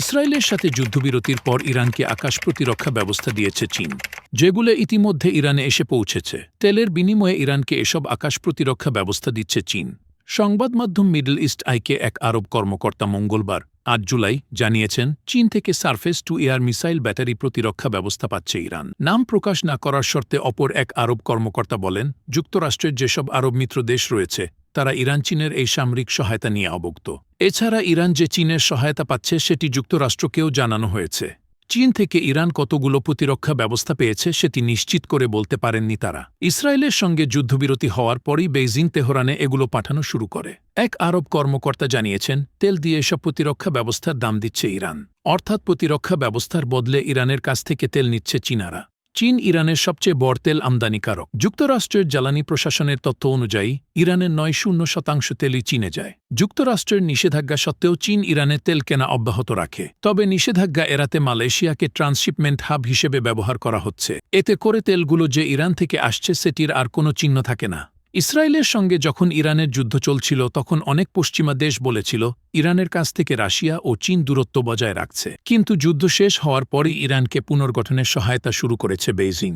ইসরায়েলের সাথে যুদ্ধবিরতির পর ইরানকে আকাশ প্রতিরক্ষা ব্যবস্থা দিয়েছে চীন, যেগুলো ইতিমধ্যে ইরানে এসে পৌঁছেছে। তেলের বিনিময়ে ইরানকে এসব আকাশ প্রতিরক্ষা ব্যবস্থা দিচ্ছে চীন। সংবাদ মাধ্যম মিডল ইস্ট আইকে এক আরব কর্মকর্তা মঙ্গলবার, আট জুলাই, জানিয়েছেন, চীন থেকে surface to air missile battery প্রতিরক্ষা ব্যবস্থা পাচ্ছে ইরান। নাম প্রকাশ না করার শর্তে অপর এক আরব কর্মকর্তা বলেন, যুক্তরাষ্ট্রের যেসব আরব মিত্র দেশ রয়েছে, তারা ইরান চীনের এই সামরিক সহায়তা নিয়ে অবগত। এছাড়া ইরান যে চীনের সহায়তা পাচ্ছে, সেটি যুক্তরাষ্ট্রকেও জানানো হয়েছে। চীন থেকে ইরান কতগুলো প্রতিরক্ষা ব্যবস্থা পেয়েছে, সেটি নিশ্চিত করে বলতে পারেননি তারা। ইসরায়েলের সঙ্গে যুদ্ধবিরতি হওয়ার পরই বেইজিং, তেহরানে এগুলো পাঠানো শুরু করে। এক আরব কর্মকর্তা জানিয়েছেন, তেল দিয়ে এসব প্রতিরক্ষা ব্যবস্থার দাম দিচ্ছে ইরান। অর্থাৎ প্রতিরক্ষা ব্যবস্থার বদলে ইরানের কাছ থেকে তেল নিচ্ছে চীনারা। চীন ইরানের সবচেয়ে বড় তেল আমদানিকারক। যুক্তরাষ্ট্রের জ্বালানি প্রশাসনের তথ্য অনুযায়ী, ইরানের নয় শূন্য শতাংশ তেলই চীনে যায়। যুক্তরাষ্ট্রের নিষেধাজ্ঞা সত্ত্বেও চীন ইরানের তেল কেনা অব্যাহত রাখে। তবে নিষেধাজ্ঞা এড়াতে মালয়েশিয়াকে ট্রান্সশিপমেন্ট হাব হিসেবে ব্যবহার করা হচ্ছে। এতে করে তেলগুলো যে ইরান থেকে আসছে, সেটির আর কোনো চিহ্ন থাকে না। ইসরায়েলের সঙ্গে যখন ইরানের যুদ্ধ চলছিল, তখন অনেক পশ্চিমা দেশ বলেছিল, ইরানের কাছ থেকে রাশিয়া ও চীন দূরত্ব বজায় রাখছে। কিন্তু যুদ্ধ শেষ হওয়ার পরই ইরানকে পুনর্গঠনের সহায়তা শুরু করেছে বেইজিং।